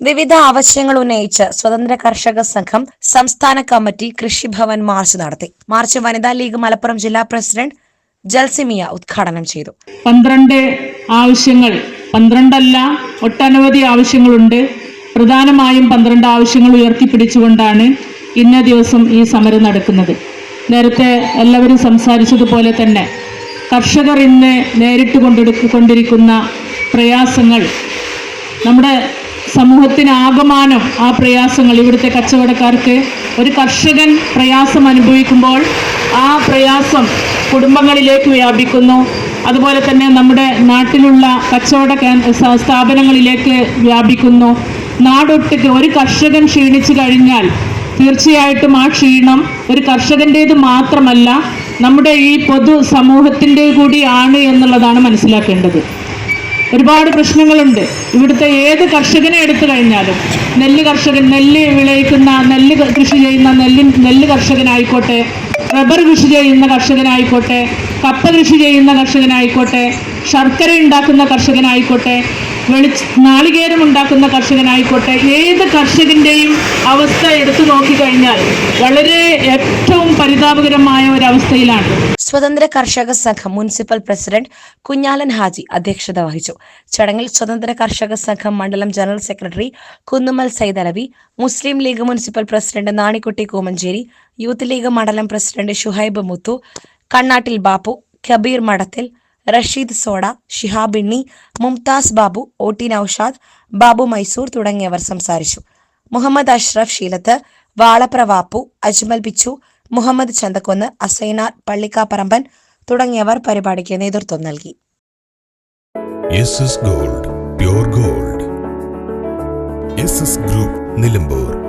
വിവിധ ആവശ്യങ്ങൾ ഉന്നയിച്ച് സ്വതന്ത്ര കർഷക സംഘം സംസ്ഥാന കമ്മിറ്റി കൃഷിഭവൻ മാർച്ച് നടത്തി. മാർച്ച് വനിതാ ലീഗ് മലപ്പുറം ജില്ലാ പ്രസിഡന്റ് ജൽസിമിയ ഉദ്ഘാടനം ചെയ്തു. പന്ത്രണ്ട് ആവശ്യങ്ങൾ പന്ത്രണ്ടല്ല ഒട്ടനവധി ആവശ്യങ്ങളുണ്ട്. പ്രധാനമായും പന്ത്രണ്ട് ആവശ്യങ്ങൾ ഉയർത്തിപ്പിടിച്ചുകൊണ്ടാണ് ഇന്ന ദിവസം ഈ സമരം നടക്കുന്നത്. നേരത്തെ എല്ലാവരും സംസാരിച്ചതുപോലെ തന്നെ കർഷകർ ഇന്ന് നേരിട്ട് കൊണ്ടെടുക്കൊണ്ടിരിക്കുന്ന പ്രയാസങ്ങൾ നമ്മുടെ സമൂഹത്തിന് ആകമാനം ആ പ്രയാസങ്ങൾ ഇവിടുത്തെ കച്ചവടക്കാർക്ക് ഒരു കർഷകൻ പ്രയാസം അനുഭവിക്കുമ്പോൾ ആ പ്രയാസം കുടുംബങ്ങളിലേക്ക് വ്യാപിക്കുന്നു. അതുപോലെ തന്നെ നമ്മുടെ നാട്ടിലുള്ള കച്ചവട സ്ഥാപനങ്ങളിലേക്ക് വ്യാപിക്കുന്നു. നാടൊട്ടുക്ക് ഒരു കർഷകൻ ക്ഷീണിച്ചു കഴിഞ്ഞാൽ തീർച്ചയായിട്ടും ആ ക്ഷീണം ഒരു കർഷകന്റേത് മാത്രമല്ല നമ്മുടെ ഈ പൊതു സമൂഹത്തിന്റെ കൂടിയാണ് എന്നുള്ളതാണ് മനസ്സിലാക്കേണ്ടത്. ഒരുപാട് പ്രശ്നങ്ങളുണ്ട്. ഇവിടുത്തെ ഏത് കർഷകനെ എടുത്തു കഴിഞ്ഞാലും നെല്ല് കർഷകൻ നെല്ല് വിളയിക്കുന്ന നെല്ല് കൃഷി ചെയ്യുന്ന നെല്ല് നെല്ല് കർഷകനായിക്കോട്ടെ റബ്ബർ കൃഷി ചെയ്യുന്ന കർഷകനായിക്കോട്ടെ കപ്പ കൃഷി ചെയ്യുന്ന കർഷകനായിക്കോട്ടെ ശർക്കര ഉണ്ടാക്കുന്ന കർഷകനായിക്കോട്ടെ വെളി നാളികേരം ഉണ്ടാക്കുന്ന കർഷകനായിക്കോട്ടെ ഏത് കർഷകന്റെയും അവസ്ഥ എടുത്തു നോക്കിക്കഴിഞ്ഞാൽ വളരെ ഏറ്റവും പരിതാപകരമായ ഒരവസ്ഥയിലാണ്. സ്വതന്ത്ര കർഷക സംഘം മുനിസിപ്പൽ പ്രസിഡന്റ് കുഞ്ഞാലൻ ഹാജി അധ്യക്ഷത വഹിച്ചു. ചടങ്ങിൽ സ്വതന്ത്ര കർഷക സംഘം മണ്ഡലം general secretary Kunnumal Saidalavi Muslim league municipal president Nanikutty Koomancheri youth league മണ്ഡലം president Shuhaib Muthu Kannattil Bappu Kabeer Madathil Rasheed soda ഷിഹാബിണ്ണി Mumtaz Babu O T Naushad Babu Mysore തുടങ്ങിയവർ സംസാരിച്ചു. മുഹമ്മദ് അഷ്റഫ് ശീലത്ത് വാളപ്രവാപ്പു അജ്മൽ ബിച്ചു മുഹമ്മദ് ചന്തക്കുന്ന് അസൈനാർ പള്ളിക്കാപ്പറമ്പൻ തുടങ്ങിയവർ പരിപാടിക്ക് നേതൃത്വം നൽകി. Gold pure gold group Nilambur